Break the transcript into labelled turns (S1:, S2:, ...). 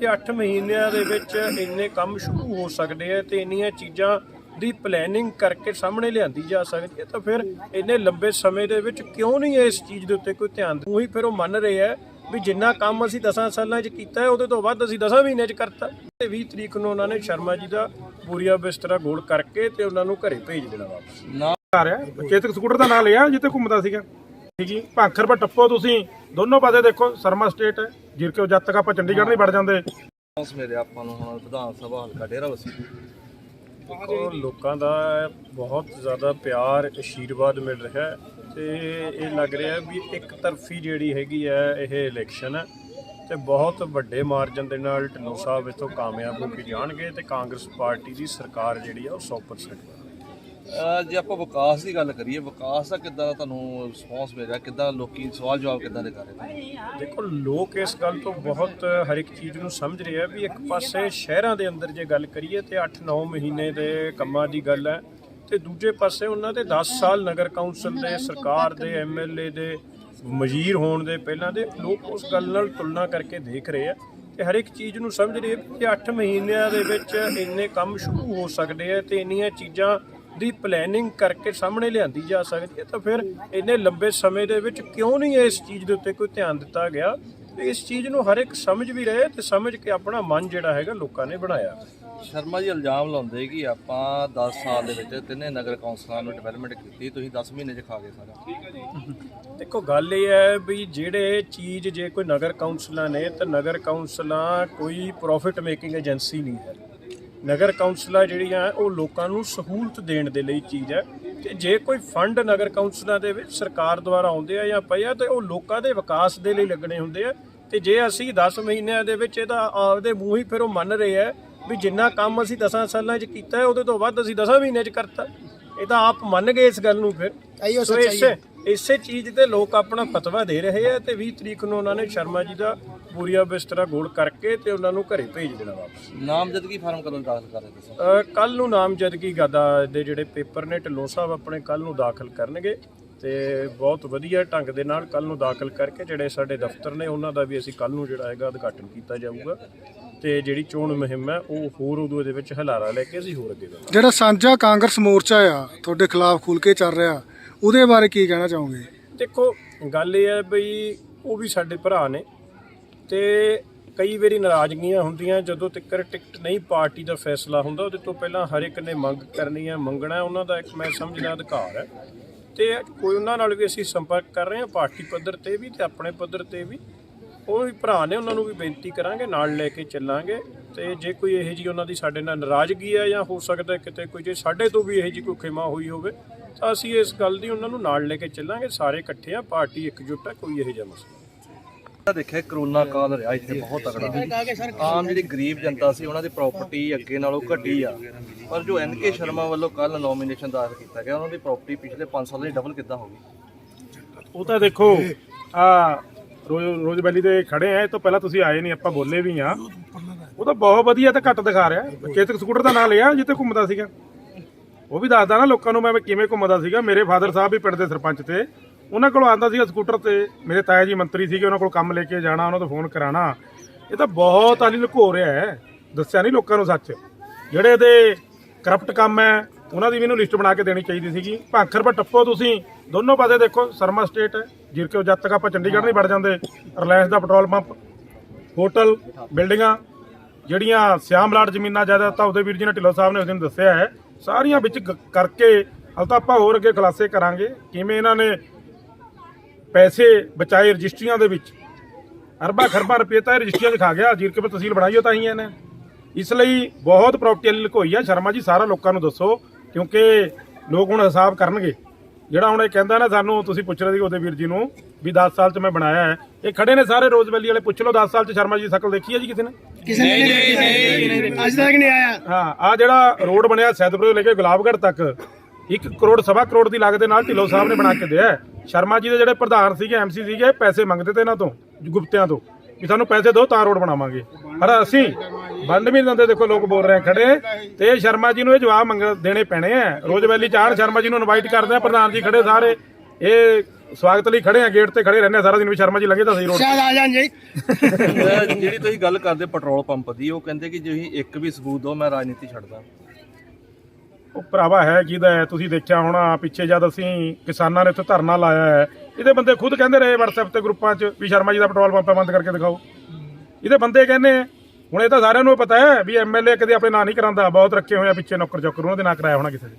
S1: ਕਿ 8 ਮਹੀਨਿਆਂ ਦੇ ਵਿੱਚ ਇੰਨੇ ਕੰਮ ਸ਼ੁਰੂ ਹੋ ਸਕਦੇ ਆ ਤੇ ਇੰਨੀਆਂ ਚੀਜ਼ਾਂ ਦੀ ਪਲੈਨਿੰਗ ਕਰਕੇ ਸਾਹਮਣੇ ਲਿਆਂਦੀ ਜਾ ਸਕਦੀ ਹੈ ਤਾਂ ਫਿਰ ਇੰਨੇ ਲੰਬੇ ਸਮੇਂ ਦੇ ਵਿੱਚ ਕਿਉਂ ਨਹੀਂ ਇਸ ਚੀਜ਼ ਦੇ ਉੱਤੇ ਕੋਈ ਧਿਆਨ ਦਿੰਦਾ? ਉਹੀ ਫਿਰ ਉਹ ਮੰਨ ਰਹੇ ਆ ਵੀ ਜਿੰਨਾ ਕੰਮ ਅਸੀਂ 10 ਸਾਲਾਂ 'ਚ ਕੀਤਾ ਹੈ ਉਹਦੇ ਤੋਂ ਵੱਧ ਅਸੀਂ 10 ਮਹੀਨਿਆਂ 'ਚ ਕਰਤਾ। ਤੇ 20 ਤਰੀਕ ਨੂੰ ਉਹਨਾਂ ਨੇ ਸ਼ਰਮਾ ਜੀ ਦਾ ਪੂਰੀਆ ਬਿਸਤਰਾ ਗੋਲ ਕਰਕੇ ਤੇ ਉਹਨਾਂ ਨੂੰ ਘਰੇ ਭੇਜ ਦੇਣਾ ਵਾਪਸ।
S2: ਨਾ। ਆ। ਰਿਹਾ ਚੇਤਕ ਸਕੂਟਰ ਦਾ ਨਾਂ ਲਿਆ ਜਿੱਤੇ ਘੁੰਮਦਾ ਸੀਗਾ। ਠੀਕ ਜੀ ਭਾਖਰ ਪਰ ਟੱਪੋ ਤੁਸੀਂ। ਦੋਨੋਂ ਪਾਸੇ ਦੇਖੋ ਸਰਮਾ ਸਟੇਟ ਹੈ ਜਿਰਕੇ ਜਦ ਤੱਕ ਆਪਾਂ ਚੰਡੀਗੜ੍ਹ ਨਹੀਂ ਵੜ ਜਾਂਦੇ।
S3: ਉਸ ਮੇਰੇ ਆਪਾਂ ਨੂੰ ਹੁਣ ਵਿਧਾਨ ਸਭਾ ਹਲਕਾ ਡੇਰਾ ਵਸੀ।
S1: ਦੇਖੋ ਲੋਕਾਂ ਦਾ ਬਹੁਤ ਜ਼ਿਆਦਾ ਪਿਆਰ ਆਸ਼ੀਰਵਾਦ ਮਿਲ ਰਿਹਾ ਹੈ ਤੇ ਇਹ ਲੱਗ ਰਿਹਾ ਵੀ ਇੱਕ ਤਰਫੀ ਜਿਹੜੀ ਹੈਗੀ ਹੈ ਇਹ ਇਲੈਕਸ਼ਨ ਹੈ ਤੇ ਬਹੁਤ ਵੱਡੇ ਮਾਰਜਨ ਦੇ ਨਾਲ ਢਿੱਲੋਂ ਸਾਹਿਬ ਇਥੋਂ ਕਾਮਯਾਬ ਹੋ ਕੇ ਜਾਣਗੇ ਤੇ ਕਾਂਗਰਸ ਪਾਰਟੀ ਦੀ ਸਰਕਾਰ ਜਿਹੜੀ ਆ ਉਹ 100% ਬਣੇਗੀ।
S3: ਅਹ ਜੇ ਆਪਾਂ ਵਿਕਾਸ ਦੀ ਗੱਲ ਕਰੀਏ, ਵਿਕਾਸ ਦਾ ਕਿੱਦਾਂ ਤੁਹਾਨੂੰ ਰਿਸਪੌਂਸ ਮਿਲ ਰਿਹਾ? ਕਿੱਦਾਂ ਲੋਕੀ ਸਵਾਲ ਜਵਾਬ ਕਿੱਦਾਂ ਦੇ ਕਰ ਰਹੇ ਨੇ?
S1: ਦੇਖੋ, ਲੋਕ ਇਸ ਗੱਲ ਤੋਂ ਬਹੁਤ, ਹਰ ਇੱਕ ਚੀਜ਼ ਨੂੰ ਸਮਝ ਰਹੇ ਆ ਵੀ ਇੱਕ ਪਾਸੇ ਸ਼ਹਿਰਾਂ ਦੇ ਅੰਦਰ ਜੇ ਗੱਲ ਕਰੀਏ ਤੇ 8-9 ਮਹੀਨੇ ਦੇ ਕੰਮਾਂ ਦੀ ਗੱਲ ਹੈ ਤੇ ਦੂਜੇ ਪਾਸੇ ਉਹਨਾਂ ਦੇ 10 ਸਾਲ ਨਗਰ ਕੌਂਸਲ ਦੇ, ਸਰਕਾਰ ਦੇ ਐਮਐਲਏ ਦੇ ਮਜੀਰ ਹੋਣ ਦੇ ਪਹਿਲਾਂ ਦੇ ਲੋਕ ਉਸ ਗੱਲ ਨਾਲ ਤੁਲਨਾ ਕਰਕੇ ਦੇਖ ਰਹੇ ਆ ਤੇ ਹਰ ਇੱਕ ਚੀਜ਼ ਨੂੰ ਸਮਝ ਰਹੇ ਕਿ 8 ਮਹੀਨਿਆਂ ਦੇ ਵਿੱਚ ਇੰਨੇ ਕੰਮ ਸ਼ੁਰੂ ਹੋ ਸਕਦੇ ਆ ਤੇ ਇੰਨੀਆਂ ਚੀਜ਼ਾਂ ਦੀ ਪਲੈਨਿੰਗ ਕਰਕੇ ਸਾਹਮਣੇ ਲਿਆਂਦੀ ਜਾ ਸਕਦੀ ਹੈ ਤਾਂ ਫਿਰ ਇੰਨੇ ਲੰਬੇ ਸਮੇਂ ਦੇ ਵਿੱਚ ਕਿਉਂ ਨਹੀਂ ਇਸ ਚੀਜ਼ ਦੇ ਉੱਤੇ ਕੋਈ ਧਿਆਨ ਦਿੱਤਾ ਗਿਆ? ਤੇ ਇਸ ਚੀਜ਼ ਨੂੰ ਹਰ ਇੱਕ ਸਮਝ ਵੀ ਰਹੇ ਤੇ ਸਮਝ ਕੇ ਆਪਣਾ ਮਨ ਜਿਹੜਾ ਹੈਗਾ ਲੋਕਾਂ ਨੇ ਬਣਾਇਆ।
S3: ਸ਼ਰਮਾ ਜੀ ਇਲਜ਼ਾਮ ਲਾਉਂਦੇ ਕਿ ਆਪਾਂ 10 ਸਾਲ ਦੇ ਵਿੱਚ ਤਿੰਨੇ ਨਗਰ ਕੌਂਸਲਾਂ ਨੂੰ ਡਿਵੈਲਪਮੈਂਟ ਕੀਤੀ ਤੁਸੀਂ 10 ਮਹੀਨੇ 'ਚ ਖਾ ਗਏ ਸਾਰਾ।
S1: ਦੇਖੋ ਗੱਲ ਇਹ ਹੈ ਵੀ ਜਿਹੜੇ ਚੀਜ਼ ਜੇ ਕੋਈ ਨਗਰ ਕੌਂਸਲਾਂ ਨੇ ਤਾਂ ਨਗਰ ਕੌਂਸਲਾਂ ਕੋਈ ਪ੍ਰੋਫਿਟ ਮੇਕਿੰਗ ਏਜੰਸੀ ਨਹੀਂ ਹੈ। ਨਗਰ ਕੌਂਸਲਾਂ ਜਿਹੜੀਆਂ ਉਹ ਲੋਕਾਂ ਨੂੰ ਸਹੂਲਤ ਦੇਣ ਦੇ ਲਈ ਚੀਜ਼ ਹੈ। ਤੇ ਜੇ ਕੋਈ ਫੰਡ ਨਗਰ ਕੌਂਸਲਾਂ ਦੇ ਵਿੱਚ ਸਰਕਾਰ ਦੁਆਰਾ ਆਉਂਦੇ ਆ ਜਾਂ ਪਏ ਆ ਤੇ ਉਹ ਲੋਕਾਂ ਦੇ ਵਿਕਾਸ ਦੇ ਲਈ ਲੱਗਣੇ ਹੁੰਦੇ ਆ। ਤੇ ਜੇ ਅਸੀਂ 10 ਮਹੀਨਿਆਂ ਦੇ ਵਿੱਚ ਇਹਦਾ ਆਪਦੇ ਮੂੰਹ ਹੀ ਫਿਰ ਉਹ ਮੰਨ ਰਹੇ ਆ ਵੀ ਜਿੰਨਾ ਕੰਮ ਅਸੀਂ 10 ਸਾਲਾਂ 'ਚ ਕੀਤਾ ਉਹਦੇ ਤੋਂ ਵੱਧ ਅਸੀਂ 10 ਮਹੀਨਿਆਂ 'ਚ ਕਰਤਾ। ਇਹ ਤਾਂ ਆਪ ਮੰਨ ਗਏ ਇਸ ਗੱਲ ਨੂੰ ਫਿਰ। ਸੋ ਇਸੇ ਇਸੇ ਚੀਜ਼ ਤੇ ਲੋਕ ਆਪਣਾ ਫਤਵਾ ਦੇ ਰਹੇ ਆ ਤੇ 20 ਤਰੀਕ ਨੂੰ ਉਹਨਾਂ ਨੇ ਸ਼ਰਮਾ ਜੀ ਦਾ ਪੂਰੀਆ ਬਿਸਤਰਾ ਗੋਲ ਕਰਕੇ ਤੇ ਉਹਨਾਂ ਨੂੰ ਘਰੇ ਭੇਜ ਦੇਣਾ ਵਾਪਸ।
S3: ਨਾਮਜ਼ਦਗੀ ਫਾਰਮ ਕਦੋਂ ਦਾਖਲ ਕਰ ਰਹੇ ਤੁਸੀਂ?
S1: ਕੱਲ ਨੂੰ ਨਾਮਜ਼ਦਗੀ ਗਾਦਾ ਦੇ ਜਿਹੜੇ ਪੇਪਰ ਨੇ ਢਿੱਲੋਂ ਸਾਹਿਬ ਆਪਣੇ ਕੱਲ ਨੂੰ ਦਾਖਲ ਕਰਨਗੇ ਤੇ ਬਹੁਤ ਵਧੀਆ ਢੰਗ ਦੇ ਨਾਲ ਕੱਲ ਨੂੰ ਦਾਖਲ ਕਰਕੇ ਜਿਹੜੇ ਸਾਡੇ ਦਫ਼ਤਰ ਨੇ ਉਹਨਾਂ ਦਾ ਵੀ ਅਸੀਂ ਕੱਲ ਨੂੰ ਜਿਹੜਾ ਹੈਗਾ ਉਦਘਾਟਨ ਕੀਤਾ ਜਾਊਗਾ। ਤੇ ਜਿਹੜੀ ਚੋਣ ਮੁਹਿੰਮ ਹੈ ਉਹ ਹੋਰ ਉਦੋਂ ਦੇ ਵਿੱਚ ਹਲਾਰਾ ਲੈ ਕੇ ਅਸੀਂ ਹੋਰ ਅੱਗੇ ਵਧਾਂਗੇ।
S4: ਜਿਹੜਾ ਸਾਂਝਾ ਕਾਂਗਰਸ ਮੋਰਚਾ ਆ ਤੁਹਾਡੇ ਖਿਲਾਫ ਖੁੱਲ ਕੇ ਚੱਲ ਰਿਹਾ ਉਹਦੇ ਬਾਰੇ ਕੀ ਕਹਿਣਾ ਚਾਹੋਗੇ?
S1: ਦੇਖੋ ਗੱਲ ਇਹ ਹੈ ਬਈ ਉਹ ਵੀ ਸਾਡੇ ਭਰਾ ਨੇ ਤੇ ਕਈ ਵਾਰੀ ਨਾਰਾਜ਼ਗੀਆਂ ਹੁੰਦੀਆਂ ਜਦੋਂ ਤੱਕ ਟਿਕਟ ਨਹੀਂ ਪਾਰਟੀ ਦਾ ਫੈਸਲਾ ਹੁੰਦਾ ਉਹਦੇ ਤੋਂ ਪਹਿਲਾਂ ਹਰ ਇੱਕ ਨੇ ਮੰਗ ਕਰਨੀ ਹੈ ਮੰਗਣਾ ਉਹਨਾਂ ਦਾ ਇੱਕ ਮੈਂ ਸਮਝਦਾ ਅਧਿਕਾਰ ਹੈ। ਤੇ ਕੋਈ ਉਹਨਾਂ ਨਾਲ ਵੀ ਅਸੀਂ ਸੰਪਰਕ ਕਰ ਰਹੇ ਹਾਂ ਪਾਰਟੀ ਪੱਧਰ ਤੇ ਵੀ ਤੇ ਆਪਣੇ ਪੱਧਰ ਤੇ ਵੀ। ਉਹ ਵੀ ਭਰਾ ਨੇ ਉਹਨਾਂ ਨੂੰ ਵੀ ਬੇਨਤੀ ਕਰਾਂਗੇ ਨਾਲ ਲੈ ਕੇ ਚੱਲਾਂਗੇ। ਤੇ ਜੇ ਕੋਈ ਇਹੋ ਜੀ ਉਹਨਾਂ ਦੀ ਸਾਡੇ ਨਾਲ ਨਾਰਾਜ਼ਗੀ ਹੈ ਜਾਂ ਹੋ ਸਕਦਾ ਕਿਤੇ ਕੋਈ ਜੇ ਸਾਡੇ ਤੋਂ ਵੀ ਇਹੋ ਜੀ ਕੋਈ ਖਿਮਾ ਹੋਈ ਹੋਵੇ ਤਾਂ ਅਸੀਂ ਇਸ ਗੱਲ ਦੀ ਉਹਨਾਂ ਨੂੰ ਨਾਲ ਲੈ ਕੇ ਚੱਲਾਂਗੇ। ਸਾਰੇ ਇਕੱਠੇ ਆ ਪਾਰਟੀ ਇਕਜੁੱਟ ਹੈ ਕੋਈ ਇਹੋ ਜਿਹਾ ਮਸਲਾ
S3: ਤਾਂ ਦੇਖਿਆ ਕਰੋਨਾ ਕਾਲ ਰਿਹਾ ਇੱਥੇ ਬਹੁਤ ਤਕੜਾ। ਆਮ ਜਿਹੜੀ ਗਰੀਬ ਜਨਤਾ ਸੀ ਉਹਨਾਂ ਦੀ ਪ੍ਰਾਪਰਟੀ ਅੱਗੇ ਨਾਲੋਂ ਘਟੀ ਆ। ਪਰ ਜੋ ਐਨ ਕੇ ਸ਼ਰਮਾ ਵੱਲੋਂ ਕੱਲ ਨੋਮੀਨੇਸ਼ਨ ਦਾਖਲ ਕੀਤਾ ਗਿਆ ਉਹਨਾਂ ਦੀ ਪ੍ਰਾਪਰਟੀ ਪਿਛਲੇ 5 ਸਾਲਾਂ 'ਚ ਡਬਲ ਕਿੱਦਾਂ ਹੋ ਗਈ?
S2: ਉਹ ਤਾਂ ਦੇਖੋ ਆ ਰੋਜ਼ ਰੋਜ਼ ਵੈਲੀ ਤੇ ਖੜੇ ਆ, ਇਹ ਤੋਂ ਪਹਿਲਾਂ ਤੁਸੀਂ ਆਏ ਨਹੀਂ, ਆਪਾਂ ਬੋਲੇ ਵੀ ਆ। ਉਹ ਤਾਂ ਬਹੁਤ ਵਧੀਆ ਤੇ ਘੱਟ ਦਿਖਾ ਰਿਹਾ। ਚੇਤਕ ਸਕੂਟਰ ਦਾ ਨਾਂ ਲਿਆ, ਜਿੱਥੇ ਘੁੰਮਦਾ ਸੀਗਾ। ਉਹ ਵੀ ਦੱਸਦਾ ਨਾ ਲੋਕਾਂ ਨੂੰ ਮੈਂ ਵੀ ਕਿਵੇਂ ਘੁੰਮਦਾ ਸੀਗਾ। ਮੇਰੇ ਫਾਦਰ ਸਾਹਿਬ ਵੀ ਪਿੰਡ ਦੇ ਸਰਪੰਚ ਤੇ। ਉਹਨਾਂ ਕੋਲ ਆਂਦਾ ਸੀਗਾ ਸਕੂਟਰ ਤੇ। ਮੇਰੇ ਤਾਇਆ ਜੀ ਮੰਤਰੀ ਸੀਗੇ, ਉਹਨਾਂ ਕੋਲ ਕੰਮ ਲੈ ਕੇ ਜਾਣਾ, ਉਹਨਾਂ ਤੋਂ ਫੋਨ ਕਰਾਣਾ। ਇਹ ਤਾਂ ਬਹੁਤ ਆਲੀ ਲੁਕੋ ਰਿਹਾ ਹੈ। ਦੱਸਿਆ ਨਹੀਂ ਲੋਕਾਂ ਨੂੰ ਸੱਚ। ਜਿਹੜੇ ਇਹਦੇ ਕਰਪਟ ਕੰਮ ਹੈ, ਉਹਨਾਂ ਦੀ ਮੈਨੂੰ ਲਿਸਟ ਬਣਾ ਕੇ ਦੇਣੀ ਚਾਹੀਦੀ ਸੀਗੀ। ਭਾਖਰ ਪਰ ਟੱਪੋ ਤੁਸੀਂ। ਦੋਨੋਂ ਪਾਸੇ ਦੇਖੋ, ਸਰਮਾ ਸਟੇਟ ਹੈ ਜਿਰਕੇ ਜਦ ਤੱਕ ਆਪਾਂ ਚੰਡੀਗੜ੍ਹ ਨਹੀਂ ਵੜ ਜਾਂਦੇ ਰਿਲਾਇੰਸ ਦਾ ਪੈਟਰੋਲ ਪੰਪ ਹੋਟਲ ਬਿਲਡਿੰਗਾਂ ਜਿਹੜੀਆਂ ਸਿਆਮ ਲਾਟ ਜ਼ਮੀਨਾਂ ਜ਼ਿਆਦਾ ਤਾਂ ਉਹਦੇ ਵੀਰ ਜੀ ਨੇ ਢਿੱਲੋਂ ਸਾਹਿਬ ਨੇ ਉਸ ਦਿਨ ਦੱਸਿਆ ਹੈ, ਸਾਰੀਆਂ ਵਿੱਚ ਗ- ਕਰਕੇ ਹਲ ਤਾਂ ਆਪਾਂ ਹੋਰ ਅੱਗੇ ਖੁਲਾਸੇ ਕਰਾਂਗੇ, ਕਿਵੇਂ ਇਹਨਾਂ ਨੇ ਪੈਸੇ ਬਚਾਏ ਰਜਿਸਟਰੀਆਂ ਦੇ ਵਿੱਚ। ਅਰਬਾਂ ਖਰਬਾਂ ਰੁਪਏ ਤਾਂ ਇਹ ਰਜਿਸਟਰੀਆਂ 'ਚ ਖਾ ਗਿਆ ਜੀਰਕੇ ਪਰ ਤਹਿਸੀਲ ਬਣਾਈ ਹੋ ਤਾਂ ਹੀ ਇਹਨੇ। ਇਸ ਲਈ ਬਹੁਤ ਪ੍ਰਾਪਰਟੀ ਵਾਲੀ ਲੁਕੋਈ ਆ, ਸ਼ਰਮਾ ਜੀ ਸਾਰਾ ਲੋਕਾਂ ਨੂੰ ਦੱਸੋ, ਕਿਉਂਕਿ ਲੋਕ ਹੁਣ ਹਿਸਾਬ ਕਰਨਗੇ। ਜਿਹੜਾ ਹੁਣ ਇਹ ਕਹਿੰਦਾ ਨਾ ਸਾਨੂੰ ਤੁਸੀਂ ਪੁੱਛ ਰਹੇ ਸੀ ਉਹਦੇ ਵੀਰ ਜੀ ਨੂੰ ਵੀ 10 ਸਾਲ 'ਚ ਮੈਂ ਬਣਾਇਆ ਹੈ। ਇਹ ਖੜੇ ਨੇ ਸਾਰੇ ਰੋਜ਼ ਵੈਲੀ ਵਾਲੇ ਪੁੱਛ ਲਓ 10 ਸਾਲ 'ਚ ਸ਼ਰਮਾ ਜੀ ਦੀ ਸ਼ਕਲ ਦੇਖੀ ਹੈ ਜੀ ਕਿਸੇ ਨੇ?
S4: ਕਿਸੇ ਨੇ ਨਹੀਂ ਅੱਜ ਤੱਕ ਨਹੀਂ ਆਇਆ।
S2: ਹਾਂ ਆ ਜਿਹੜਾ ਰੋਡ ਬਣਿਆ ਸੈਦਪੁਰ ਤੋਂ ਲੈ ਕੇ ਗੁਲਾਬਗੜ੍ਹ ਤੱਕ 1 ਕਰੋੜ ਸਵਾ ਕਰੋੜ ਦੀ ਲਾਗਤ ਦੇ ਨਾਲ ਢਿੱਲੋਂ ਸਾਹਿਬ ਨੇ ਬਣਾ ਕੇ ਦਿਆ। ਸ਼ਰਮਾ ਜੀ ਦੇ ਜਿਹੜੇ ਪ੍ਰਧਾਨ ਸੀਗੇ ਐਮਸੀ ਸੀਗੇ ਪੈਸੇ ਮੰਗਦੇ ਤੇ ਇਹਨਾਂ ਤੋਂ ਗੁਪਤਿਆਂ ਤੋਂ ਵੀ ਸਾਨੂੰ ਪੈਸੇ ਦਿਓ ਤਾਂ ਰੋਡ ਬਣਾਵਾਂਗੇ। ਪਰ ਅਸੀਂ ਵੰਡ ਵੀ ਨਹੀਂ ਦਿੰਦੇ ਦੇਖੋ ਲੋਕ ਬੋਲ ਰਹੇ ਆ ਖੜੇ। ਤੇ ਇਹ ਸ਼ਰਮਾ ਜੀ ਨੂੰ ਇਹ ਜਵਾਬ ਮੰਗ ਦੇਣੇ ਪੈਣੇ ਆ। ਰੋਜ਼ ਵੈਲੀ ਚਾਹਣ ਸ਼ਰਮਾ ਜੀ ਨੂੰ ਇਨਵਾਈਟ ਕਰਦੇ ਆ ਪ੍ਰਧਾਨ ਜੀ ਖੜੇ ਸਾਰੇ। ਇਹ ਸਵਾਗਤ ਲਈ ਖੜੇ ਆ ਗੇਟ ਤੇ ਖੜੇ ਰਹਿੰਦੇ ਆ ਸਾਰਾ ਦਿਨ ਵੀ ਸ਼ਰਮਾ ਜੀ ਲੱਗੇ ਤਾਂ ਸਹੀ ਰੋਡ
S5: ਸ਼ਾਇਦ ਆ ਜਾਣ ਜੀ।
S3: ਜਿਹੜੀ ਤੁਸੀਂ ਗੱਲ ਕਰਦੇ ਪੈਟਰੋਲ ਪੰਪ ਦੀ ਉਹ ਕਹਿੰਦੇ ਕਿ ਜੇ ਤੁਸੀਂ ਇੱਕ ਵੀ ਸਬੂਤ ਦਿਓ ਮੈਂ ਰਾਜਨੀਤੀ ਛੱਡਦਾ।
S2: ਉਹ ਭਰਾਵਾ ਹੈ ਕਿਹਦਾ ਹੈ? ਤੁਸੀਂ ਦੇਖਿਆ ਹੋਣਾ ਪਿੱਛੇ ਜਦ ਅਸੀਂ ਕਿਸਾਨਾਂ ਨੇ ਇੱਥੇ ਧਰਨਾ ਲਾਇਆ ਹੈ ਇਹਦੇ ਬੰਦੇ ਖੁਦ ਕਹਿੰਦੇ ਰਹੇ WhatsApp ਤੇ ਗਰੁੱਪਾਂ 'ਚ ਵੀ ਸ਼ਰਮਾ ਜੀ ਦਾ ਪੈਟਰੋਲ ਪੰਪ ਬੰਦ ਕਰਕੇ ਦਿਖਾਓ। ਇਹਦੇ ਬੰਦੇ ਕਹਿੰਦੇ ਹੁਣ ਇਹ ਤਾਂ ਸਾਰਿਆਂ ਨੂੰ ਪਤਾ ਹੈ ਵੀ ਐਮਐਲਏ ਕਦੇ ਆਪਣੇ ਨਾਂ ਨਹੀਂ ਕਰਾਉਂਦਾ, ਬਹੁਤ ਰੱਖੇ ਹੋਏ ਆ ਪਿੱਛੇ ਨੌਕਰ ਚੌਕਰ ਉਹਨਾਂ ਦੇ ਨਾਂ ਕਰਾਇਆ ਹੋਣਾ ਕਿਸੇ ਦੇ